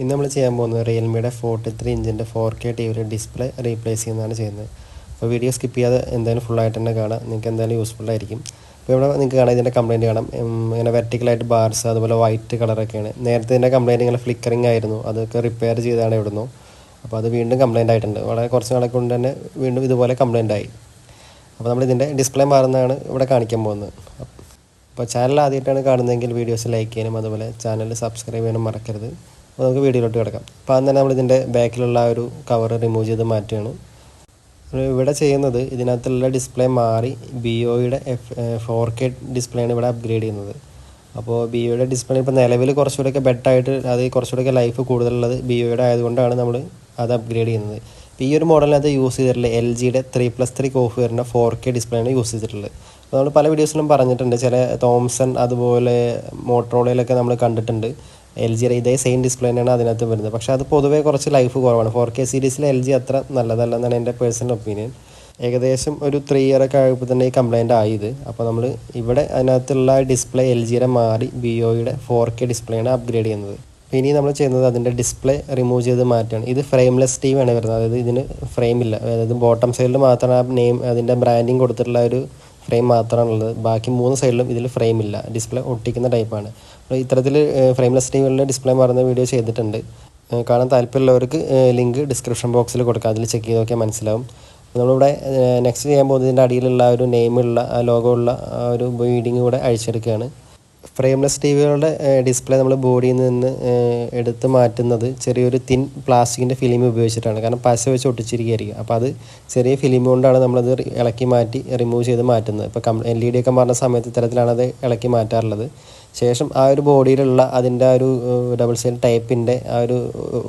ഇന്ന് നമ്മൾ ചെയ്യാൻ പോകുന്നത് റിയൽമിയുടെ ഫോർട്ടി ത്രീ ഇഞ്ചിന്റെ ഫോർ കെ ടി വിയുടെ ഡിസ്പ്ലേ റീപ്ലേസ് ചെയ്യുന്നതാണ് ചെയ്യുന്നത്. അപ്പോൾ വീഡിയോ സ്കിപ്പ് ചെയ്യാതെ എന്തായാലും ഫുള്ളായിട്ട് തന്നെ കാണാം നിങ്ങൾക്ക് എന്തായാലും യൂസ്ഫുൾ ആയിരിക്കും. അപ്പോൾ ഇവിടെ നിങ്ങൾക്ക് കാണാം ഇതിന്റെ കംപ്ലയിന്റ് കാണാം. ഇങ്ങനെ വെർട്ടിക്കലായിട്ട് ബാർസ് അതുപോലെ വൈറ്റ് കളറൊക്കെയാണ് നേരത്തെ ഇതിന്റെ കംപ്ലയിന്റ് ഇങ്ങനെ ഫ്ലിക്കറിങ് ആയിരുന്നു. അതൊക്കെ റിപ്പയർ ചെയ്താണ് ഇവിടുന്നു. അപ്പോൾ അത് വീണ്ടും കംപ്ലയിന്റ് ആയിട്ടുണ്ട്. വളരെ കുറച്ച് നാളെ കൊണ്ട് തന്നെ വീണ്ടും ഇതുപോലെ കംപ്ലയിന്റ് ആയി. അപ്പോൾ നമ്മൾ ഇതിന്റെ ഡിസ്പ്ലേ മാറുന്നതാണ് ഇവിടെ കാണിക്കാൻ പോകുന്നത്. അപ്പോൾ ചാനൽ ആദ്യമായിട്ടാണ് കാണുന്നതെങ്കിൽ വീഡിയോസ് ലൈക്ക് ചെയ്യാനും അതുപോലെ ചാനൽ സബ്സ്ക്രൈബ് ചെയ്യാനും മറക്കരുത്. അപ്പോൾ നമുക്ക് വീഡിയോയിലോട്ട് കിടക്കാം. അപ്പോൾ ആദ്യം തന്നെ നമ്മളിതിന്റെ ബാക്കിലുള്ള ഒരു കവർ റിമൂവ് ചെയ്ത് മാറ്റുകയാണ്. ഇവിടെ ചെയ്യുന്നത് ഇതിനകത്തുള്ള ഡിസ്പ്ലേ മാറി ബി ഒയുടെ എഫ് ഫോർ കെ ഡിസ്പ്ലേയാണ് ഇവിടെ അപ്ഗ്രേഡ് ചെയ്യുന്നത്. അപ്പോൾ ബി ഒയുടെ ഡിസ്പ്ലേ ഇപ്പോൾ നിലവിൽ കുറച്ചുകൂടെയൊക്കെ ബെറ്ററായിട്ട് അത് കുറച്ചുകൂടെയൊക്കെ ലൈഫ് കൂടുതലുള്ളത് ബി ഒയുടെ ആയതുകൊണ്ടാണ് നമ്മൾ അത് അപ്ഗ്രേഡ് ചെയ്യുന്നത്. ഇപ്പോൾ ഈ ഒരു മോഡലിനകത്ത് യൂസ് ചെയ്തിട്ടുള്ള എൽ ജിയുടെ ത്രീ പ്ലസ് ത്രീ കോഫ് വരുന്ന ഫോർ കെ ഡിസ്പ്ലേയാണ് യൂസ് ചെയ്തിട്ടുള്ളത്. അപ്പോൾ നമ്മൾ പല വീഡിയോസിലും പറഞ്ഞിട്ടുണ്ട്. ചില തോംസൺ അതുപോലെ മോട്ടറോളയിലൊക്കെ നമ്മൾ കണ്ടിട്ടുണ്ട്. എൽ ജിയുടെ ഇതേ സെയിം ഡിസ്പ്ലേ തന്നെയാണ് അതിനകത്ത് വരുന്നത്. പക്ഷേ അത് പൊതുവേ കുറച്ച് ലൈഫ് കുറവാണ്. ഫോർ കെ സീരീസിൽ എൽ ജി അത്ര നല്ലതല്ല എന്നാണ് എന്റെ പേഴ്സണൽ ഒപ്പീനിയൻ ഏകദേശം ഒരു ത്രീ ഇയർ ഒക്കെ ആയപ്പോൾ തന്നെ ഈ കംപ്ലൈന്റ് ആയത്. അപ്പോൾ നമ്മൾ ഇവിടെ അതിനകത്തുള്ള ഡിസ്പ്ലേ എൽ ജിയുടെ മാറി ബി ഒയുടെ ഫോർ കെ ഡിസ്പ്ലേയാണ് അപ്ഗ്രേഡ് ചെയ്യുന്നത്. ഇനി നമ്മൾ ചെയ്യുന്നത് അതിന്റെ ഡിസ്പ്ലേ റിമൂവ് ചെയ്ത് മാറ്റുകയാണ് ഇത് ഫ്രെയിംലെസ് ടി ആണ് വരുന്നത്. അതായത് ഇതിന് ഫ്രെയിം ഇല്ല. അതായത് ബോട്ടം സൈഡിൽ മാത്രമാണ് ആ നെയിം അതിന്റെ ബ്രാൻഡിങ് കൊടുത്തിട്ടുള്ള ഒരു ഫ്രെയിം മാത്രമാണുള്ളത് ബാക്കി മൂന്ന് സൈഡിലും ഇതിൽ ഫ്രെയിം ഇല്ല. ഡിസ്പ്ലേ ഒട്ടിക്കുന്ന ടൈപ്പാണ് ഇത്തരത്തിൽ ഫ്രെയിംലെസ് ടിവികളിലെ ഡിസ്പ്ലേ മാറുന്ന വീഡിയോ ചെയ്തിട്ടുണ്ട്. കാണാൻ താല്പര്യമുള്ളവർക്ക് ലിങ്ക് ഡിസ്ക്രിപ്ഷൻ ബോക്സിൽ കൊടുക്കാം. അതിൽ ചെക്ക് ചെയ്ത് നോക്കിയാൽ മനസ്സിലാവും. നമ്മളിവിടെ നെക്സ്റ്റ് ചെയ്യാൻ പോകുന്നതിന്റെ അടിയിലുള്ള ഒരു നെയിമുള്ള ആ ലോഗോ ഉള്ള ആ ഒരു ബീഡിങ് കൂടെ അഴിച്ചെടുക്കുകയാണ്. ഫ്രെയിംലെസ് ടി വികളുടെ ഡിസ്പ്ലേ നമ്മൾ ബോഡിയിൽ നിന്ന് എടുത്ത് മാറ്റുന്നത് ചെറിയൊരു തിൻ പ്ലാസ്റ്റിക്കിന്റെ ഫിലിം ഉപയോഗിച്ചിട്ടാണ്. കാരണം പശ വെച്ച് ഒട്ടിച്ചിരിക്കുകയായിരിക്കും. അപ്പോൾ അത് ചെറിയ ഫിലിം കൊണ്ടാണ് നമ്മളത് ഇളക്കി മാറ്റി റിമൂവ് ചെയ്ത് മാറ്റുന്നത്. ഇപ്പോൾ കം എൽ ഇ ഡി ഒക്കെ മാറുന്ന സമയത്ത് ഇത്തരത്തിലാണ് അത് ഇളക്കി മാറ്റാറുള്ളത്. ശേഷം ആ ഒരു ബോഡിയിലുള്ള അതിന്റെ ആ ഒരു ഡബിൾ സൈഡ് ടൈപ്പിന്റെ ആ ഒരു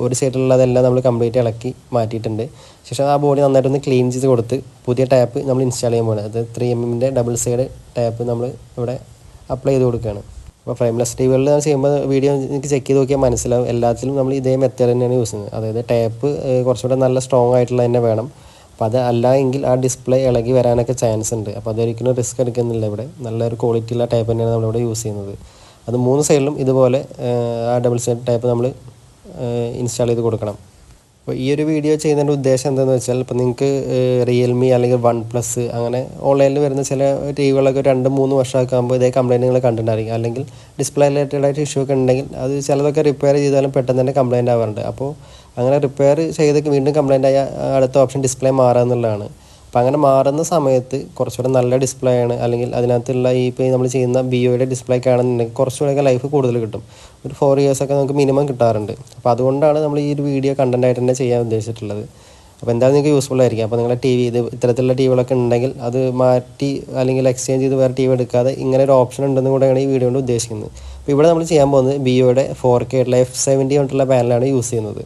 ഒരു സൈഡിലുള്ളതെല്ലാം നമ്മൾ കംപ്ലീറ്റ് ഇളക്കി മാറ്റിയിട്ടുണ്ട്. ശേഷം ആ ബോഡി നന്നായിട്ടൊന്ന് ക്ലീൻ ചെയ്ത് കൊടുത്ത് പുതിയ ടാപ്പ് നമ്മൾ ഇൻസ്റ്റാൾ ചെയ്യാൻ പോകുന്നത് അത് ത്രീ എം എമ്മിന്റെ ഡബിൾ സൈഡ് ടാപ്പ് നമ്മൾ ഇവിടെ അപ്ലൈ ചെയ്ത് കൊടുക്കുകയാണ്. അപ്പോൾ ഫ്രെയിംലെസ് ടി വികളിൽ നമ്മൾ ചെയ്യുമ്പോൾ വീഡിയോ നിങ്ങൾക്ക് ചെക്ക് ചെയ്ത് നോക്കിയാൽ മനസ്സിലാവും. എല്ലാത്തിലും നമ്മൾ ഇതേ മെത്തേഡ് തന്നെയാണ് യൂസ് ചെയ്യുന്നത്. അതായത് ടാപ്പ് കുറച്ചുകൂടെ നല്ല സ്ട്രോങ് ആയിട്ടുള്ള തന്നെ വേണം. അപ്പോൾ അത് അല്ല എങ്കിൽ ആ ഡിസ്പ്ലേ ഇളകി വരാനൊക്കെ ചാൻസ് ഉണ്ട്. അപ്പോൾ അതൊരിക്കലും റിസ്ക് എടുക്കുന്നില്ല ഇവിടെ. നല്ലൊരു ക്വാളിറ്റി ഉള്ള ടൈപ്പ് തന്നെയാണ് നമ്മളിവിടെ യൂസ് ചെയ്യുന്നത്. അത് മൂന്ന് സൈഡിലും ഇതുപോലെ ആ ഡബിൾ സൈഡ് ടൈപ്പ് നമ്മൾ ഇൻസ്റ്റാൾ ചെയ്ത് കൊടുക്കണം. അപ്പോൾ ഈ ഒരു വീഡിയോ ചെയ്യുന്നതിന്റെ ഉദ്ദേശം എന്താണെന്ന് വെച്ചാൽ ഇപ്പോൾ നിങ്ങൾക്ക് റിയൽമി അല്ലെങ്കിൽ വൺ പ്ലസ് അങ്ങനെ ഓൺലൈനിൽ വരുന്ന ചില ടി വികളൊക്കെ രണ്ട് മൂന്ന് വർഷമൊക്കെ ആകുമ്പോൾ ഇതേ കംപ്ലൈന്റുകൾ കണ്ടിട്ടുണ്ടായിരിക്കും. അല്ലെങ്കിൽ ഡിസ്പ്ലേ റിലേറ്റഡ് ആയിട്ട് ഇഷ്യൂ ഒക്കെ ഉണ്ടെങ്കിൽ അത് ചിലതൊക്കെ റിപ്പയർ ചെയ്താലും പെട്ടെന്ന് തന്നെ കംപ്ലൈന്റ് ആവാറുണ്ട്. അപ്പോൾ അങ്ങനെ റിപ്പയർ ചെയ്തൊക്കെ വീണ്ടും കംപ്ലയിന്റ് ആയ അടുത്ത ഓപ്ഷൻ ഡിസ്പ്ലേ മാറുക എന്നുള്ളതാണ് അപ്പോൾ അങ്ങനെ മാറുന്ന സമയത്ത് കുറച്ചുകൂടെ നല്ല ഡിസ്പ്ലേ ആണ്. അല്ലെങ്കിൽ അതിനകത്തുള്ള ഈ ഇപ്പോൾ നമ്മൾ ചെയ്യുന്ന ബി ഒയുടെ ഡിസ്പ്ലേ ഒക്കെ ആണെന്നുണ്ടെങ്കിൽ കുറച്ചുകൂടെയൊക്കെ ലൈഫ് കൂടുതൽ കിട്ടും. ഒരു ഫോർ ഇയേഴ്സൊക്കെ നമുക്ക് മിനിമം കിട്ടാറുണ്ട്. അപ്പോൾ അതുകൊണ്ടാണ് നമ്മൾ ഈ ഒരു വീഡിയോ കണ്ടന്റ് ആയിട്ട് തന്നെ ചെയ്യാൻ ഉദ്ദേശിച്ചിട്ടുള്ളത്. അപ്പോൾ എന്തായാലും നിങ്ങൾക്ക് യൂസ്ഫുൾ ആയിരിക്കും. അപ്പോൾ നിങ്ങളുടെ ടി വി ഇത് ഇത്തരത്തിലുള്ള ടി വികളൊക്കെ ഉണ്ടെങ്കിൽ അത് മാറ്റി അല്ലെങ്കിൽ എക്സ്ചേഞ്ച് ചെയ്ത് വേറെ ടി വി എടുക്കാതെ ഇങ്ങനെ ഒരു ഓപ്ഷൻ ഉണ്ടെന്ന് കൂടെയാണ് ഈ വീഡിയോ കൊണ്ട് ഉദ്ദേശിക്കുന്നത്. അപ്പോൾ ഇവിടെ നമ്മൾ ചെയ്യാൻ പോകുന്നത് ബി ഒയുടെ ഫോർ കെ ആയിട്ടുള്ള എഫ് സെവന്റി കൊണ്ടുള്ള പാനലാണ് യൂസ് ചെയ്യുന്നത്.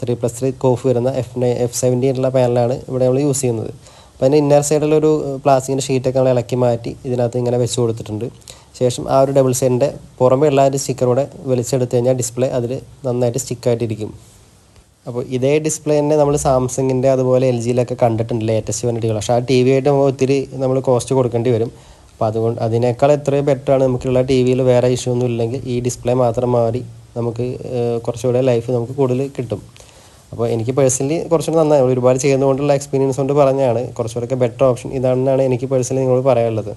ത്രീ പ്ലസ് ത്രീ കോഫ് വരുന്ന എഫ് എഫ് സെവന്റി ആയിട്ടുള്ള പാനലാണ് ഇവിടെ നമ്മൾ യൂസ് ചെയ്യുന്നത്. അപ്പോൾ അതിന്റെ ഇന്നർ സൈഡിലൊരു പ്ലാസ്റ്റിക്കിന്റെ ഷീറ്റൊക്കെ നമ്മൾ ഇളക്കി മാറ്റി ഇതിനകത്ത് ഇങ്ങനെ വെച്ച് കൊടുത്തിട്ടുണ്ട്. ശേഷം ആ ഒരു ഡബിൾ സൈഡിന്റെ പുറമേ ഉള്ള ഒരു സ്റ്റിക്കറൂടെ വലിച്ചെടുത്ത് കഴിഞ്ഞാൽ ഡിസ്പ്ലേ അതിൽ നന്നായിട്ട് സ്റ്റിക്കായിട്ടിരിക്കും അപ്പോൾ ഇതേ ഡിസ്പ്ലേ തന്നെ നമ്മൾ സാംസങ്ങിന്റെ അതുപോലെ എൽ ജിയിലൊക്കെ കണ്ടിട്ടുണ്ട് ലേറ്റസ്റ്റ് വികൾ പക്ഷേ ആ ടി വി ആയിട്ട് ഒത്തിരി നമ്മൾ കോസ്റ്റ് കൊടുക്കേണ്ടി വരും. അപ്പോൾ അതുകൊണ്ട് അതിനേക്കാൾ എത്രയോ ബെറ്ററാണ് നമുക്കുള്ള ടി വിയിൽ വേറെ ഇഷ്യൂ ഒന്നും ഇല്ലെങ്കിൽ ഈ ഡിസ്പ്ലേ മാത്രം മാറി നമുക്ക് കുറച്ചുകൂടെ ലൈഫ് നമുക്ക് കൂടുതൽ കിട്ടും. അപ്പോൾ എനിക്ക് പേഴ്സണലി കുറച്ചുകൂടി നന്നായി. ഒരുപാട് ചെയ്യുന്നതുകൊണ്ടുള്ള എക്സ്പീരിയൻസ് കൊണ്ട് പറഞ്ഞാണ് കുറച്ചുകൂടെയൊക്കെ ബെറ്റർ ഓപ്ഷൻ ഇതാണെന്നാണ് എനിക്ക് പേഴ്സണലി നിങ്ങളോട് പറയാനുള്ളത്.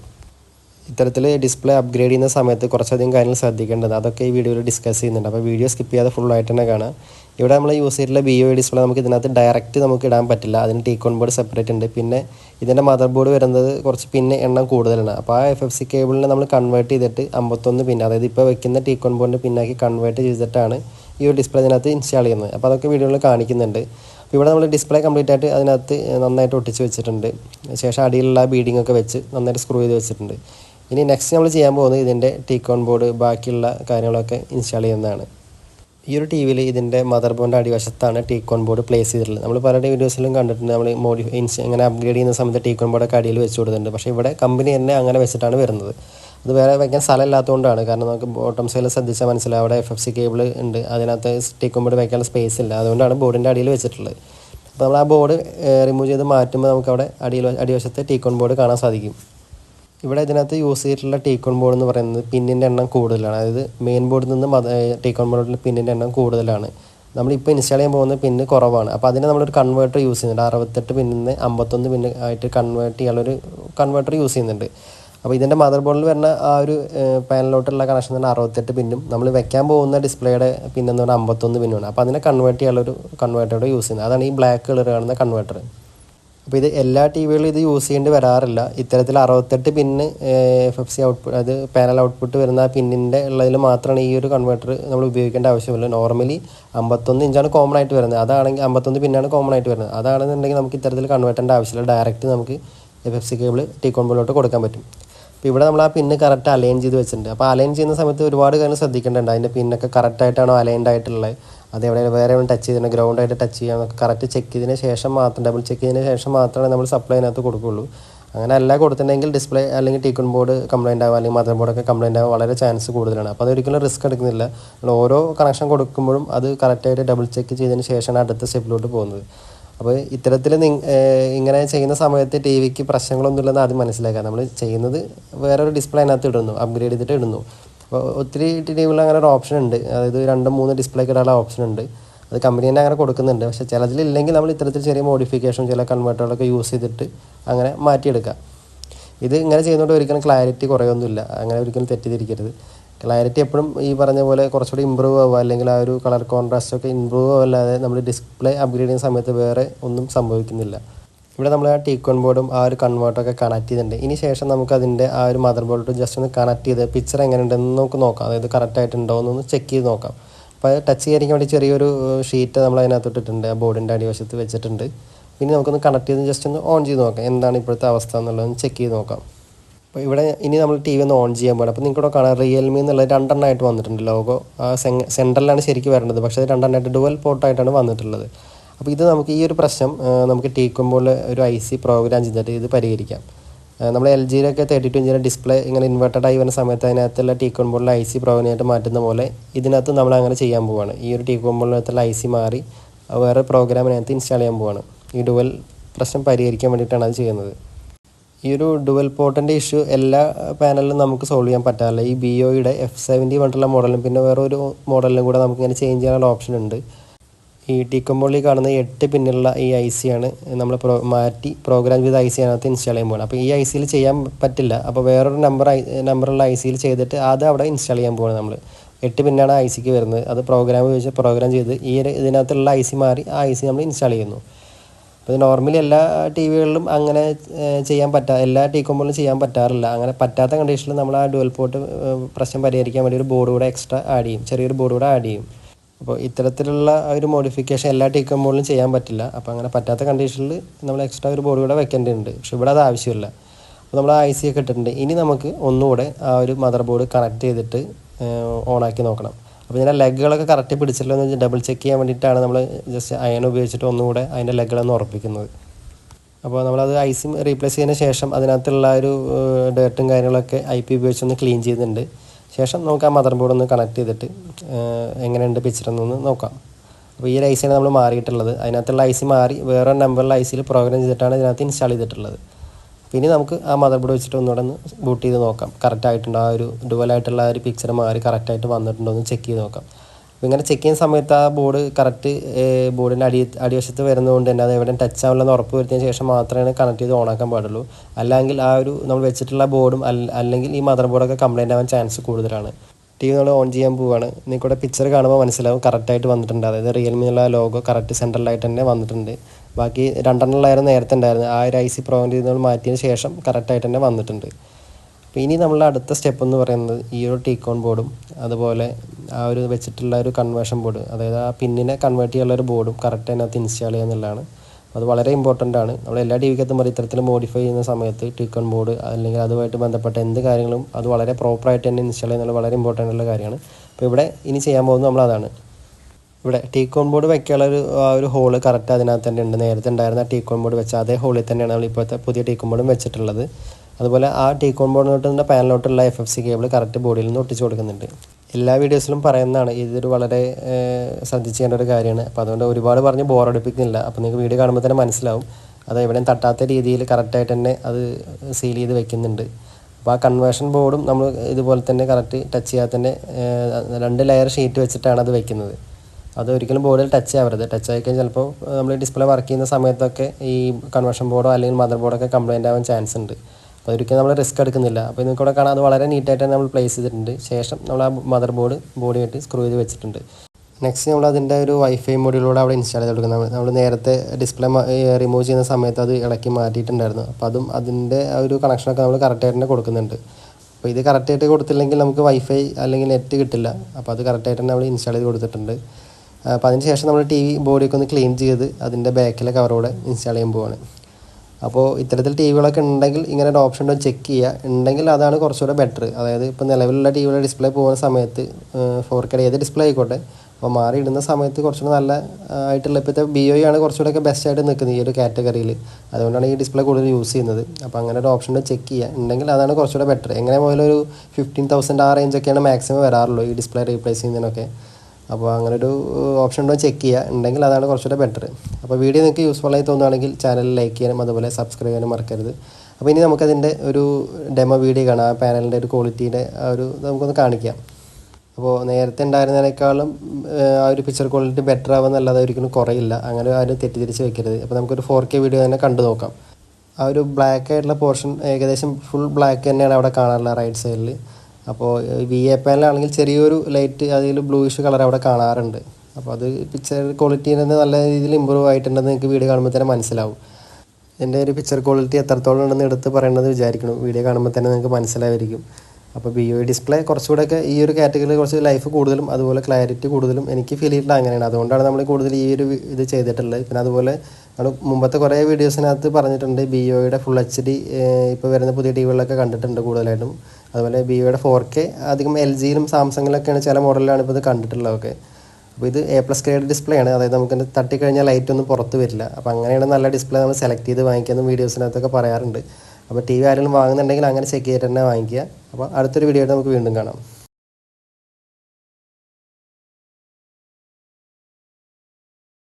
ഇത്തരത്തിൽ ഡിസ്പ്ലേ അപ്ഗ്രേഡ് ചെയ്യുന്ന സമയത്ത് കുറച്ചധികം കാര്യങ്ങൾ ശ്രദ്ധിക്കേണ്ടത്. അതൊക്കെ ഈ വീഡിയോയിൽ ഡിസ്കസ് ചെയ്യുന്നുണ്ട്. അപ്പോൾ വീഡിയോ സ്കിപ്പ് ചെയ്യാതെ ഫുൾ ആയിട്ട് തന്നെ കാണാം. ഇവിടെ നമ്മൾ യൂസ് ചെയ്തിട്ടുള്ള ബി ഒ ഡിസ്പ്ലേ നമുക്ക് ഇതിനകത്ത് ഡയറക്റ്റ് നമുക്ക് ഇടാൻ പറ്റില്ല. അതിന് ടീക്കോൺ ബോർഡ് സെപ്പറേറ്റ് ഉണ്ട്. പിന്നെ ഇതിന്റെ മദർ ബോർഡ് വരുന്നത് കുറച്ച് പിന്നെ എണ്ണം കൂടുതലാണ്. അപ്പോൾ ആ എഫ് എഫ് സി കേബിളിനെ നമ്മൾ കൺവേർട്ട് ചെയ്തിട്ട് അമ്പത്തൊന്ന് പിന്നെ അതായത് ഇപ്പോൾ വെക്കുന്ന ടീക്കോൺ ബോർഡിന്റെ പിന്നാക്കി കൺവേർട്ട് ചെയ്തിട്ടാണ് ഈ ഒരു ഡിസ്പ്ലേ ഇതിനകത്ത് ഇൻസ്റ്റാൾ ചെയ്യുന്നത്. അപ്പോൾ അതൊക്കെ വീഡിയോയിൽ കാണിക്കുന്നുണ്ട്. അപ്പോൾ ഇവിടെ നമ്മൾ ഡിസ്പ്ലേ കംപ്ലീറ്റ് ആയിട്ട് അതിനകത്ത് നന്നായിട്ട് ഒട്ടിച്ച് വെച്ചിട്ടുണ്ട്. ശേഷം അടിയിലുള്ള ബീഡിംഗ് ഒക്കെ വെച്ച് നന്നായിട്ട് സ്ക്രൂ ചെയ്ത് വെച്ചിട്ടുണ്ട്. ഇനി നെക്സ്റ്റ് നമ്മൾ ചെയ്യാൻ പോകുന്നത് ഇതിന്റെ ടീക്കോൺ ബോർഡ് ബാക്കിയുള്ള കാര്യങ്ങളൊക്കെ ഇൻസ്റ്റാൾ ചെയ്യുന്നതാണ്. ഈ ഒരു ടി വിയിൽ ഇതിന്റെ മദർ ബോർഡിന്റെ അടിവശത്താണ് ടീക്കോൺ ബോർഡ് പ്ലേസ് ചെയ്തിട്ടുള്ളത്. നമ്മൾ പല വീഡിയോസിലും കണ്ടിട്ടുണ്ട്. നമ്മൾ മോഡിഫൈ ഇങ്ങനെ അപ്ഗ്രേഡ് ചെയ്യുന്ന സമയത്ത് ടീക്കോൺ ബോർഡൊക്കെ അടിയിൽ വെച്ച് കൊടുത്തിട്ടുണ്ട്. പക്ഷേ ഇവിടെ കമ്പനി തന്നെ അങ്ങനെ വെച്ചിട്ടാണ് വരുന്നത്. അത് വേറെ വയ്ക്കാൻ സ്ഥലം ഇല്ലാത്തതുകൊണ്ടാണ് കാരണം നമുക്ക് ബോട്ടം സൈഡിൽ ശ്രദ്ധിച്ചാൽ മനസ്സിലാവും. അവിടെ എഫ് എഫ് സി കേബിൾ ഉണ്ട്. അതിനകത്ത് സ്റ്റിക്കുമ്പോൾ വയ്ക്കാനുള്ള സ്പേസ് ഇല്ല. അതുകൊണ്ടാണ് ബോർഡിന്റെ അടിയിൽ വെച്ചിട്ടുള്ളത്. അപ്പോൾ നമ്മൾ ആ ബോർഡ് റിമൂവ് ചെയ്ത് മാറ്റുമ്പോൾ നമുക്ക് അവിടെ അടിയിൽ അടിവശത്ത് ടീക്കോൺ ബോർഡ് കാണാൻ സാധിക്കും. ഇവിടെ ഇതിനകത്ത് യൂസ് ചെയ്തിട്ടുള്ള ടീക്കോൺ ബോർഡ് എന്ന് പറയുന്നത് പിന്നിന്റെ എണ്ണം കൂടുതലാണ്. അതായത് മെയിൻ ബോർഡിൽ നിന്ന് ടീക്കോൺ ബോർഡിൽ പിന്നിന്റെ എണ്ണം കൂടുതലാണ്. നമ്മളിപ്പോൾ ഇൻസ്റ്റാൾ ചെയ്യാൻ പോകുന്ന പിന്ന് കുറവാണ്. അപ്പോൾ അതിന് നമ്മളൊരു കൺവേർട്ടർ യൂസ് ചെയ്യുന്നുണ്ട്. അറുപത്തെട്ട് പിന്നിൽ നിന്ന് അമ്പത്തൊന്ന് പിന്ന് ആയിട്ട് കൺവേർട്ട് ചെയ്യാനുള്ളൊരു കൺവേർട്ടർ യൂസ് ചെയ്യുന്നുണ്ട്. അപ്പോൾ ഇതിന്റെ മദർ ബോർഡിൽ വരുന്ന ആ ഒരു പാനലോട്ടുള്ള കണക്ഷൻ തന്നെ അറുപത്തെട്ട് പിന്നും. നമ്മൾ വെക്കാൻ പോകുന്ന ഡിസ്പ്ലേയുടെ പിന്നെന്ന് പറഞ്ഞാൽ അമ്പത്തൊന്ന് പിന്നുമാണ്. അപ്പോൾ അതിനെ കൺവേർട്ട് ചെയ്യാനുള്ളൊരു കൺവേർട്ടറോട് യൂസ് ചെയ്യുന്നത്. അതാണ് ഈ ബ്ലാക്ക് കളർ കാണുന്ന കൺവേർട്ടർ അപ്പോൾ ഇത് എല്ലാ ടി വികളിലും ഇത് യൂസ് ചെയ്യേണ്ടി വരാറില്ല. ഇത്തരത്തിൽ അറുപത്തെട്ട് pin F F C output അത് പാനൽ ഔട്ട്പുട്ട് വരുന്ന ആ പിന്നിന്റെ ഉള്ളതിൽ മാത്രമാണ് ഈ ഒരു കൺവേർട്ടർ നമ്മൾ ഉപയോഗിക്കേണ്ട ആവശ്യമില്ല നോർമലി അമ്പത്തൊന്ന് ഇഞ്ചാണ് കോമൺ ആയിട്ട് വരുന്നത്. അതാണെങ്കിൽ അമ്പത്തൊന്ന് പിന്നാണ് കോമൺ ആയിട്ട് വരുന്നത്. അതാണെന്നുണ്ടെങ്കിൽ നമുക്ക് ഇത്തരത്തിൽ കൺവേർട്ടേണ്ട ആവശ്യമില്ല. ഡയറക്റ്റ് നമുക്ക് F F C cable T കോൺബിളിലോട്ട് കൊടുക്കാൻ പറ്റും. അപ്പോൾ ഇവിടെ നമ്മൾ ആ പിന്ന് കറക്റ്റ് അലൈൻ ചെയ്ത് വെച്ചിട്ടുണ്ട്. അപ്പോൾ അലൈൻ ചെയ്യുന്ന സമയത്ത് ഒരുപാട് കാര്യം ശ്രദ്ധിക്കേണ്ടതുണ്ട്. അതിന്റെ പിന്നൊക്കെ കറക്റ്റായിട്ടാണോ അലൈൻഡ് ആയിട്ടുള്ളത്? അത് എവിടെ വേറെ എവിടെ ടച്ച് ചെയ്യുന്നത് ഗ്രൗണ്ടായിട്ട് ടച്ച് ചെയ്യാം കറക്റ്റ് ചെക്ക് ചെയ്തതിന് ശേഷം മാത്രം ഡബിൾ ചെക്ക് ചെയ്തതിന് ശേഷം മാത്രമേ നമ്മൾ സപ്ലൈ അതിനകത്ത് കൊടുക്കുകയുള്ളൂ. അങ്ങനെ അല്ല കൊടുത്തിട്ടുണ്ടെങ്കിൽ ഡിസ്പ്ലേ അല്ലെങ്കിൽ ടീക്കൺ ബോർഡ് കംപ്ലൈന്റ് ആവാം അല്ലെങ്കിൽ മദർ ബോർഡൊക്കെ കംപ്ലൈന്റ് ആവാൻ വളരെ ചാൻസ് കൂടുതലാണ്. അപ്പോൾ അതൊരിക്കലും റിസ്ക് എടുക്കുന്നില്ല. നമ്മൾ ഓരോ കണക്ഷൻ കൊടുക്കുമ്പോഴും അത് കറക്റ്റായിട്ട് ഡബിൾ ചെക്ക് ചെയ്തതിന് ശേഷമാണ് അടുത്ത സ്റ്റെപ്പിലോട്ട് പോകുന്നത്. അപ്പോൾ ഇത്തരത്തിൽ ഇങ്ങനെ ചെയ്യുന്ന സമയത്ത് ടി വിക്ക് പ്രശ്നങ്ങളൊന്നുമില്ലെന്ന് ആദ്യം മനസ്സിലാക്കുക. നമ്മൾ ചെയ്യുന്നത് വേറൊരു ഡിസ്പ്ലേ അതിനകത്ത് ഇടുന്നു. അപ്ഗ്രേഡ് ചെയ്തിട്ട് ഇടുന്നു. അപ്പോൾ ഒത്തിരി ടി വികളിൽ അങ്ങനെ ഒരു ഓപ്ഷൻ ഉണ്ട്. അതായത് രണ്ടും മൂന്ന് ഡിസ്പ്ലേ ഇടാനുള്ള ഓപ്ഷൻ ഉണ്ട്. അത് കമ്പനി തന്നെ അങ്ങനെ കൊടുക്കുന്നുണ്ട്. പക്ഷേ ചിലതിലില്ലെങ്കിൽ നമ്മൾ ഇത്തരത്തിൽ ചെറിയ മോഡിഫിക്കേഷൻ ചില കൺവേർട്ടറുകളൊക്കെ യൂസ് ചെയ്തിട്ട് അങ്ങനെ മാറ്റിയെടുക്കാം ഇത് ഇങ്ങനെ ചെയ്യുന്നതുകൊണ്ട് ഒരിക്കലും ക്ലാരിറ്റി കുറയൊന്നുമില്ല. അങ്ങനെ ഒരിക്കലും തെറ്റിദ്ധരിക്കരുത്. ക്ലാരിറ്റി എപ്പോഴും ഈ പറഞ്ഞ പോലെ കുറച്ചുകൂടി ഇമ്പ്രൂവ് ആവുക അല്ലെങ്കിൽ ആ ഒരു കളർ കോൺട്രാസ്റ്റ് ഒക്കെ ഇമ്പ്രൂവ് ആവല്ലാതെ നമ്മൾ ഡിസ്പ്ലേ അപ്ഗ്രേഡ് ചെയ്യുന്ന സമയത്ത് വേറെ ഒന്നും സംഭവിക്കുന്നില്ല. ഇവിടെ നമ്മൾ ആ ടീക്കോൺ ബോർഡും ആ ഒരു കൺവേർട്ടൊക്കെ കണക്ട് ചെയ്തിട്ടുണ്ട്. ഇനി ശേഷം നമുക്ക് അതിന്റെ ആ ഒരു മദർ ബോർഡ് ജസ്റ്റ് ഒന്ന് കണക്ട് ചെയ്ത് പിക്ചർ എങ്ങനെ ഉണ്ടെന്ന് നമുക്ക് നോക്കാം. അതായത് കറക്റ്റ് ആയിട്ടുണ്ടോ എന്നൊന്ന് ചെക്ക് ചെയ്ത് നോക്കാം. അപ്പോൾ ടച്ച് ചെയ്യാൻ വേണ്ടി ചെറിയൊരു ഷീറ്റ് നമ്മൾ അതിനകത്ത് ഇട്ടിട്ടുണ്ട്. ആ ബോർഡിന്റെ അടിവശത്ത് വെച്ചിട്ടുണ്ട്. പിന്നെ നമുക്കൊന്ന് കണക്ട് ചെയ്ത് ജസ്റ്റ് ഒന്ന് ഓൺ ചെയ്ത് നോക്കാം. എന്താണ് ഇപ്പോഴത്തെ അവസ്ഥ എന്നുള്ളതൊന്ന് ചെക്ക് ചെയ്ത് നോക്കാം. അപ്പോൾ ഇവിടെ ഇനി നമ്മൾ ടി വി ഒന്ന് ഓൺ ചെയ്യാൻ പോകണം അപ്പോൾ നിങ്ങൾക്ക് കാണാം റിയൽമി എന്നുള്ള രണ്ടെണ്ണമായിട്ട് വന്നിട്ടുണ്ട് ലോഗോ. ആ സെന്ററിലാണ് ശരിക്കും വരേണ്ടത്. പക്ഷേ രണ്ടെണ്ണമായിട്ട് ഡുവൽ പോർട്ടായിട്ടാണ് വന്നിട്ടുള്ളത്. അപ്പോൾ ഇത് നമുക്ക് ഈ ഒരു പ്രശ്നം നമുക്ക് ടീക്കുമ്പോൾ ഒരു ഐ സി പ്രോഗ്രാം ചെയ്തിട്ട് ഇത് പരിഹരിക്കാം. നമ്മൾ എൽ ജിയിലൊക്കെ തേർട്ടി ടു ഇഞ്ചിന്റെ ഡിസ്പ്ലേ ഇങ്ങനെ ഇൻവെർട്ടഡ് ആയി വരുന്ന സമയത്ത് അതിനകത്തുള്ള ടീ കോൺബോളിലെ ഐ സി പ്രോഗ്രാമായിട്ട് മാറ്റുന്ന പോലെ ഇതിനകത്ത് നമ്മൾ അങ്ങനെ ചെയ്യാൻ പോവാണ്. ഈ ഒരു ടീക്കുമ്പോളിനകത്തുള്ള ഐ സി മാറി വേറെ പ്രോഗ്രാമിനകത്ത് ഇൻസ്റ്റാൾ ചെയ്യാൻ പോവാണ്. ഈ ഡുവൽ പ്രശ്നം പരിഹരിക്കാൻ വേണ്ടിയിട്ടാണ് അത് ചെയ്യുന്നത്. ഈ ഒരു ഡുവൽ പോർട്ടിന്റെ ഇഷ്യൂ എല്ലാ പാനലിലും നമുക്ക് സോൾവ് ചെയ്യാൻ പറ്റാറില്ല. ഈ ബി ഒയുടെ എഫ് സെവന്റി പറഞ്ഞിട്ടുള്ള മോഡലും പിന്നെ വേറെ ഒരു മോഡലിലും കൂടെ നമുക്ക് ഇങ്ങനെ ചേഞ്ച് ചെയ്യാനുള്ള ഓപ്ഷൻ ഉണ്ട്. ഈ ടീക്കമ്പോളിൽ കാണുന്ന എട്ട് പിന്നിലുള്ള ഈ ഐ സി ആണ് നമ്മൾ പ്രോ മാറ്റി പ്രോഗ്രാം ചെയ്ത ഐ സി അതിനകത്ത് ഇൻസ്റ്റാൾ ചെയ്യാൻ പോകണം അപ്പോൾ ഈ ഐ സിയിൽ ചെയ്യാൻ പറ്റില്ല. അപ്പോൾ വേറൊരു നമ്പർ ഐ നമ്പറുള്ള ഐ സിയിൽ ചെയ്തിട്ട് അത് അവിടെ ഇൻസ്റ്റാൾ ചെയ്യാൻ പോകണം നമ്മൾ എട്ട് പിന്നാണ് ഐ സിക്ക് വരുന്നത്. അത് പ്രോഗ്രാം ഉപയോഗിച്ച് പ്രോഗ്രാം ചെയ്ത് ഈ ഇതിനകത്തുള്ള ഐ സി മാറി ആ ഐ സി നമ്മൾ ഇൻസ്റ്റാൾ ചെയ്യുന്നു. അപ്പോൾ നോർമലി എല്ലാ ടി വികളിലും അങ്ങനെ ചെയ്യാൻ പറ്റാ എല്ലാ ടീ കോമ്പോളിലും ചെയ്യാൻ പറ്റാറില്ല. അങ്ങനെ പറ്റാത്ത കണ്ടീഷനിൽ നമ്മൾ ആ ഡുവൽ പോർട്ട് പ്രശ്നം പരിഹരിക്കാൻ വേണ്ടി ഒരു ബോർഡ് കൂടെ എക്സ്ട്രാ ആഡ് ചെയ്യും. ചെറിയൊരു ബോർഡ് കൂടെ ആഡ് ചെയ്യും. അപ്പോൾ ഇത്തരത്തിലുള്ള ഒരു മോഡിഫിക്കേഷൻ എല്ലാ ടീ കോമ്പോളിലും ചെയ്യാൻ പറ്റില്ല. അപ്പോൾ അങ്ങനെ പറ്റാത്ത കണ്ടീഷനിൽ നമ്മൾ എക്സ്ട്രാ ഒരു ബോർഡ് കൂടെ വെക്കേണ്ടതുണ്ട്. പക്ഷേ ഇവിടെ അത് ആവശ്യമില്ല. അപ്പോൾ നമ്മൾ ഐ സി ഒക്കെ ഇട്ടിട്ടുണ്ട്. ഇനി നമുക്ക് ഒന്നുകൂടെ ആ ഒരു മദർ ബോർഡ് കണക്ട് ചെയ്തിട്ട് ഓണാക്കി നോക്കണം. അപ്പോൾ ഇതിന്റെ ലെഗുകളൊക്കെ കറക്റ്റ് പിടിച്ചല്ലോ എന്ന് ഡബിൾ ചെക്ക് ചെയ്യാൻ വേണ്ടിയിട്ടാണ് നമ്മൾ ജസ്റ്റ് അയൺ ഉപയോഗിച്ചിട്ട് ഒന്നുകൂടെ അതിന്റെ ലെഗുകളൊന്ന് ഉറപ്പിക്കുന്നത്. അപ്പോൾ നമ്മളത് ഐസിം റീപ്ലേസ് ചെയ്തതിന് ശേഷം അതിനകത്തുള്ള ഒരു ഡേർട്ടും കാര്യങ്ങളൊക്കെ ഐ പി ഉപയോഗിച്ചൊന്ന് ക്ലീൻ ചെയ്യുന്നുണ്ട് ശേഷം നമുക്ക് ആ മദർ ബോർഡ് ഒന്ന് കണക്ട് ചെയ്തിട്ട് എങ്ങനെയുണ്ട് പിക്ചർ എന്നൊന്ന് നോക്കാം. അപ്പോൾ ഈ ഒരു ഐസിയാണ് നമ്മൾ മാറിയിട്ടുള്ളത്. അതിനകത്തുള്ള ഐസി മാറി വേറെ നമ്പറിലുള്ള ഐസിയിൽ പ്രോഗ്രാം ചെയ്തിട്ടാണ് ഇതിനകത്ത് ഇൻസ്റ്റാൾ ചെയ്തിട്ടുള്ളത്. പിന്നെ നമുക്ക് ആ മദർ ബോർഡ് വെച്ചിട്ട് ഒന്നുകൂടെ ഒന്ന് ബൂട്ട് ചെയ്ത് നോക്കാം. കറക്റ്റായിട്ടുണ്ട് ആ ഒരു ഡുവലായിട്ടുള്ള ഒരു പിക്ചർ മാറി കറക്റ്റായിട്ട് വന്നിട്ടുണ്ടോ എന്ന് ചെക്ക് ചെയ്ത് നോക്കാം. ഇങ്ങനെ ചെക്ക് ചെയ്യുന്ന സമയത്ത് ആ ബോർഡ് കറക്റ്റ് ബോർഡിന്റെ അടി അടിവശത്ത് വരുന്നതുകൊണ്ട് തന്നെ അത് എവിടെയും ടച്ച് ആവില്ലെന്ന് ഉറപ്പ് വരുത്തിയതിന് ശേഷം മാത്രമേ കണക്ട് ചെയ്ത് ഓണാക്കാൻ പാടുള്ളൂ. അല്ലെങ്കിൽ ആ ഒരു നമ്മൾ വെച്ചിട്ടുള്ള ബോർഡും അല്ലെങ്കിൽ ഈ മദർ ബോർഡൊക്കെ കംപ്ലൈന്റ് ആവാൻ ചാൻസ് കൂടുതലാണ്. ടി വി നമ്മൾ ഓൺ ചെയ്യാൻ പോവുകയാണ് നിങ്ങൾക്കൂടെ പിക്ചർ കാണുമ്പോൾ മനസ്സിലാവും കറക്റ്റായിട്ട് വന്നിട്ടുണ്ട്. അതായത് റിയൽമിയുള്ള ലോഗോ കറക്റ്റ് സെൻട്രലായിട്ട് തന്നെ വന്നിട്ടുണ്ട്. ബാക്കി രണ്ടെണ്ണമുള്ളായിരുന്നു നേരത്തെ ഉണ്ടായിരുന്നു ആ ഒരു ഐ സി പ്രോവിന്റെ നമ്മൾ മാറ്റിയതിന് ശേഷം കറക്റ്റായിട്ട് തന്നെ വന്നിട്ടുണ്ട്. അപ്പോൾ ഇനി നമ്മളുടെ അടുത്ത സ്റ്റെപ്പ് എന്ന് പറയുന്നത് ഈ ഒരു ടീക്കോൺ ബോർഡും അതുപോലെ ആ ഒരു വെച്ചിട്ടുള്ള ഒരു കൺവേർഷൻ ബോർഡ് അതായത് ആ പിന്നിനെ കൺവേർട്ട് ചെയ്യാനുള്ള ഒരു ബോർഡും കറക്റ്റ് അതിനകത്ത് ഇൻസ്റ്റാൾ ചെയ്യുക എന്നുള്ളതാണ്. അത് വളരെ ഇമ്പോർട്ടന്റ് ആണ്. നമ്മൾ എല്ലാ ടി വിക്കകത്തും പറയും ഇത്തരത്തിൽ മോഡിഫൈ ചെയ്യുന്ന സമയത്ത് ടീക്കോൺ ബോർഡ് അല്ലെങ്കിൽ അതുമായിട്ട് ബന്ധപ്പെട്ട എന്ത് കാര്യങ്ങളും അത് വളരെ പ്രോപ്പറായിട്ട് തന്നെ ഇൻസ്റ്റാൾ ചെയ്യുന്നത് വളരെ ഇമ്പോർട്ടന്റ് ഉള്ള കാര്യമാണ്. അപ്പോൾ ഇവിടെ ഇനി ചെയ്യാൻ പോകുന്നത് നമ്മൾ അതാണ് ഇവിടെ ടീക്കോൺ ബോർഡ് വെക്കാനുള്ള ഒരു ആ ഒരു ഹോൾ കറക്റ്റ് അതിനകത്ത് തന്നെ ഉണ്ട്. നേരത്തെ ഉണ്ടായിരുന്ന ടീക്കോൺ ബോർഡ് വെച്ച അതേ ഹോളിൽ തന്നെയാണ് നമ്മൾ ഇപ്പോഴത്തെ പുതിയ ടീക്കോൺ ബോർഡും വെച്ചിട്ടുള്ളത്. അതുപോലെ ആ ടീക്കോൺ ബോർഡിനോട്ടുള്ള പാനലോട്ടുള്ള F F C cable correct ബോഡിയിൽ നിന്ന് ഒട്ടിച്ചു കൊടുക്കുന്നുണ്ട്. എല്ലാ വീഡിയോസിലും പറയുന്നതാണ് ഇതൊരു വളരെ ശ്രദ്ധിച്ചേണ്ട ഒരു കാര്യമാണ്. അപ്പോൾ അതുകൊണ്ട് ഒരുപാട് പറഞ്ഞ് ബോറടിപ്പിക്കുന്നില്ല അപ്പോൾ നിങ്ങൾക്ക് വീഡിയോ കാണുമ്പോൾ തന്നെ മനസ്സിലാവും. അത് എവിടെയും തട്ടാത്ത രീതിയിൽ കറക്റ്റായിട്ട് തന്നെ അത് സീൽ ചെയ്ത് വെക്കുന്നുണ്ട്. അപ്പോൾ ആ കൺവേർഷൻ ബോർഡും നമ്മൾ ഇതുപോലെ തന്നെ കറക്റ്റ് ടച്ച് ചെയ്യാതെ തന്നെ രണ്ട് ലെയർ ഷീറ്റ് വെച്ചിട്ടാണ് അത് വെക്കുന്നത്. അത് ഒരിക്കലും ബോർഡിൽ ടച്ച് ആവരുത്. ടച്ച് ആയി കഴിഞ്ഞാൽ ചിലപ്പോൾ നമ്മൾ ഡിസ്പ്ലേ വർക്ക് ചെയ്യുന്ന സമയത്തൊക്കെ ഈ കൺവെർഷൻ ബോർഡോ അല്ലെങ്കിൽ മദർ ബോർഡൊക്കെ കംപ്ലൈന്റ് ആവാൻ ചാൻസ് ഉണ്ട്. അപ്പോൾ ഒരിക്കലും നമ്മൾ റിസ്ക് എടുക്കുന്നില്ല. അപ്പോൾ നിങ്ങൾക്ക് ഇവിടെ കാണാം. അത് വളരെ നീറ്റായിട്ട് നമ്മൾ പ്ലേസ് ചെയ്തിട്ടുണ്ട്. ശേഷം നമ്മൾ ആ മദർ ബോർഡ് ബോഡിയായിട്ട് സ്ക്രൂ ചെയ്ത് വെച്ചിട്ടുണ്ട്. നെക്സ്റ്റ് നമ്മൾ അതിന്റെ ഒരു വൈഫൈ മോഡിലൂടെ അവിടെ ഇൻസ്റ്റാൾ ചെയ്ത് കൊടുക്കുന്നത് നമ്മൾ നേരത്തെ ഡിസ്പ്ലേ റിമൂവ് ചെയ്യുന്ന സമയത്ത് അത് ഇളക്കി മാറ്റിയിട്ടുണ്ടായിരുന്നു. അപ്പോൾ അതും അതിന്റെ ആ ഒരു കണക്ഷനൊക്കെ നമ്മൾ കറക്റ്റായിട്ട് തന്നെ കൊടുക്കുന്നുണ്ട്. അപ്പോൾ ഇത് കറക്റ്റായിട്ട് കൊടുത്തില്ലെങ്കിൽ നമുക്ക് വൈഫൈ അല്ലെങ്കിൽ നെറ്റ് കിട്ടില്ല. അപ്പോൾ അത് കറക്റ്റായിട്ട് തന്നെ നമ്മൾ ഇൻസ്റ്റാൾ ചെയ്ത് കൊടുത്തിട്ടുണ്ട്. അപ്പോൾ അതിന് ശേഷം നമ്മൾ ടി വി ബോഡിയൊക്കെ ഒന്ന് ക്ലീൻ ചെയ്ത് അതിന്റെ ബാക്കിലെ കവറോടെ ഇൻസ്റ്റാൾ ചെയ്യാൻ പോവാണ്. അപ്പോൾ ഇത്തരത്തിൽ ടി വികളൊക്കെ ഉണ്ടെങ്കിൽ ഇങ്ങനെ ഒരു ഓപ്ഷൻ ഉണ്ടോ ചെക്ക് ചെയ്യുക ഉണ്ടെങ്കിൽ അതാണ് കുറച്ചുകൂടെ ബെറ്റർ അതായത് ഇപ്പോൾ നിലവിലുള്ള ടി വിയുടെ ഡിസ്പ്ലേ പോകുന്ന സമയത്ത് ഫോർ കെ ഏത് ഡിസ്പ്ലേ ആയിക്കോട്ടെ അപ്പോൾ മാറി ഇടുന്ന സമയത്ത് കുറച്ചുകൂടെ നല്ല ആയിട്ടുള്ള ഇപ്പോഴത്തെ ബി ഒ ആണ് കുറച്ചുകൂടെയൊക്കെ ബെസ്റ്റ് ആയിട്ട് നിൽക്കുന്നത് ഈ ഒരു കാറ്റഗറിയിൽ അതുകൊണ്ടാണ് ഈ ഡിസ്പ്ലേ കൂടുതൽ യൂസ് ചെയ്യുന്നത്. അപ്പോൾ അങ്ങനെ ഒരു ഓപ്ഷൻ ചെക്ക് ചെയ്യുക ഉണ്ടെങ്കിൽ അതാണ് കുറച്ചുകൂടെ ബെറ്റർ എങ്ങനെ പോയാലും ഒരു ഫിഫ്റ്റീൻ തൗസൻഡ് ആ റേഞ്ചൊക്കെയാണ് മാക്സിമം വരാറുള്ളൂ ഈ ഡിസ്പ്ലേ റീപ്ലേസ് ചെയ്യുന്നതിനൊക്കെ. അപ്പോൾ അങ്ങനെ ഒരു ഓപ്ഷൻ ഉണ്ടോ ചെക്ക് ചെയ്യുക ഉണ്ടെങ്കിൽ അതാണ് കുറച്ചുകൂടെ ബെറ്റർ അപ്പോൾ വീഡിയോ നിങ്ങൾക്ക് യൂസ്ഫുൾ ആയി തോന്നുകയാണെങ്കിൽ ചാനൽ ലൈക്ക് ചെയ്യാനും അതുപോലെ സബ്സ്ക്രൈബ് ചെയ്യാനും മറക്കരുത്. അപ്പോൾ ഇനി നമുക്കതിന്റെ ഒരു ഡെമോ വീഡിയോ കാണാം. ആ പാനലിന്റെ ഒരു ക്വാളിറ്റീന്റെ ആ ഒരു നമുക്കൊന്ന് കാണിക്കാം. അപ്പോൾ നേരത്തെ ഉണ്ടായിരുന്നതിനേക്കാളും ആ ഒരു പിക്ചർ ക്വാളിറ്റി ബെറ്റർ ആവുമെന്നല്ലാതെ ഒരിക്കലും കുറയില്ല. അങ്ങനെ ആരും തെറ്റിദ്ധരിച്ച് വെക്കരുത്. അപ്പോൾ നമുക്കൊരു ഫോർ കെ വീഡിയോ തന്നെ കണ്ടു നോക്കാം. ആ ഒരു ബ്ലാക്ക് ആയിട്ടുള്ള പോർഷൻ ഏകദേശം ഫുൾ ബ്ലാക്ക് തന്നെയാണ് അവിടെ കാണാറുള്ളത് റൈറ്റ് സൈഡിൽ അപ്പോൾ വി എ പാനിലാണെങ്കിൽ ചെറിയൊരു ലൈറ്റ് അതിൽ ബ്ലൂയിഷ് കളർ അവിടെ കാണാറുണ്ട്. അപ്പോൾ അത് പിക്ചർ ക്വാളിറ്റി തന്നെ നല്ല രീതിയിൽ ഇമ്പ്രൂവ് ആയിട്ടുണ്ടെന്ന് നിങ്ങൾക്ക് വീഡിയോ കാണുമ്പോൾ തന്നെ മനസ്സിലാവും. എന്റെ ഒരു പിക്ചർ ക്വാളിറ്റി എത്രത്തോളം ഉണ്ടെന്ന് എടുത്ത് പറയണമെന്ന് വിചാരിക്കണം വീഡിയോ കാണുമ്പോൾ തന്നെ നിങ്ങൾക്ക് മനസ്സിലായിരിക്കും അപ്പോൾ ബി ഒ ഡിസ്പ്ലേ കുറച്ചുകൂടെയൊക്കെ ഈ ഒരു കാറ്റഗറിയിൽ കുറച്ച് ലൈഫ് കൂടുതലും അതുപോലെ ക്ലാരിറ്റി കൂടുതലും എനിക്ക് ഫീൽ ചെയ്തിട്ട് അങ്ങനെയാണ്. അതുകൊണ്ടാണ് നമ്മൾ കൂടുതൽ ഈ ഒരു ഇത് ചെയ്തിട്ടുള്ളത്. പിന്നെ അതുപോലെ നമ്മൾ മുമ്പത്തെ കുറേ വീഡിയോസിനകത്ത് പറഞ്ഞിട്ടുണ്ട് ബി ഒയുടെ ഫുൾ എച്ച് ഡി ഇപ്പോൾ വരുന്ന പുതിയ ടി വികളിലൊക്കെ കണ്ടിട്ടുണ്ട് കൂടുതലായിട്ടും. അതുപോലെ ബി ഒയുടെ ഫോർ കെ അധികം എൽ ജിയിലും സാംസങ്ങിലൊക്കെയാണ് ചില മോഡലിലാണ് ഇപ്പോൾ ഇത് കണ്ടിട്ടുള്ളതൊക്കെ. അപ്പോൾ ഇത് എ പ്ലസ് ഗ്രേഡ് ഡിസ്പ്ലേ ആണ്. അതായത് നമുക്ക് തട്ടി തട്ടിക്കഴിഞ്ഞാൽ ലൈറ്റ് ഒന്നും പുറത്ത് വരില്ല. അപ്പോൾ അങ്ങനെയാണ് നല്ല ഡിസ്പ്ലേ നമ്മൾ സെലക്ട് ചെയ്ത് വാങ്ങിക്കുന്ന വീഡിയോസിനകത്തൊക്കെ പറയാറുണ്ട്. അപ്പോൾ ടി വി ആരെങ്കിലും വാങ്ങുന്നുണ്ടെങ്കിൽ അങ്ങനെ ചെക്ക് ചെയ്തിട്ട് തന്നെ വാങ്ങിക്കുക. അപ്പോൾ അടുത്തൊരു വീഡിയോ നമുക്ക് വീണ്ടും കാണാം.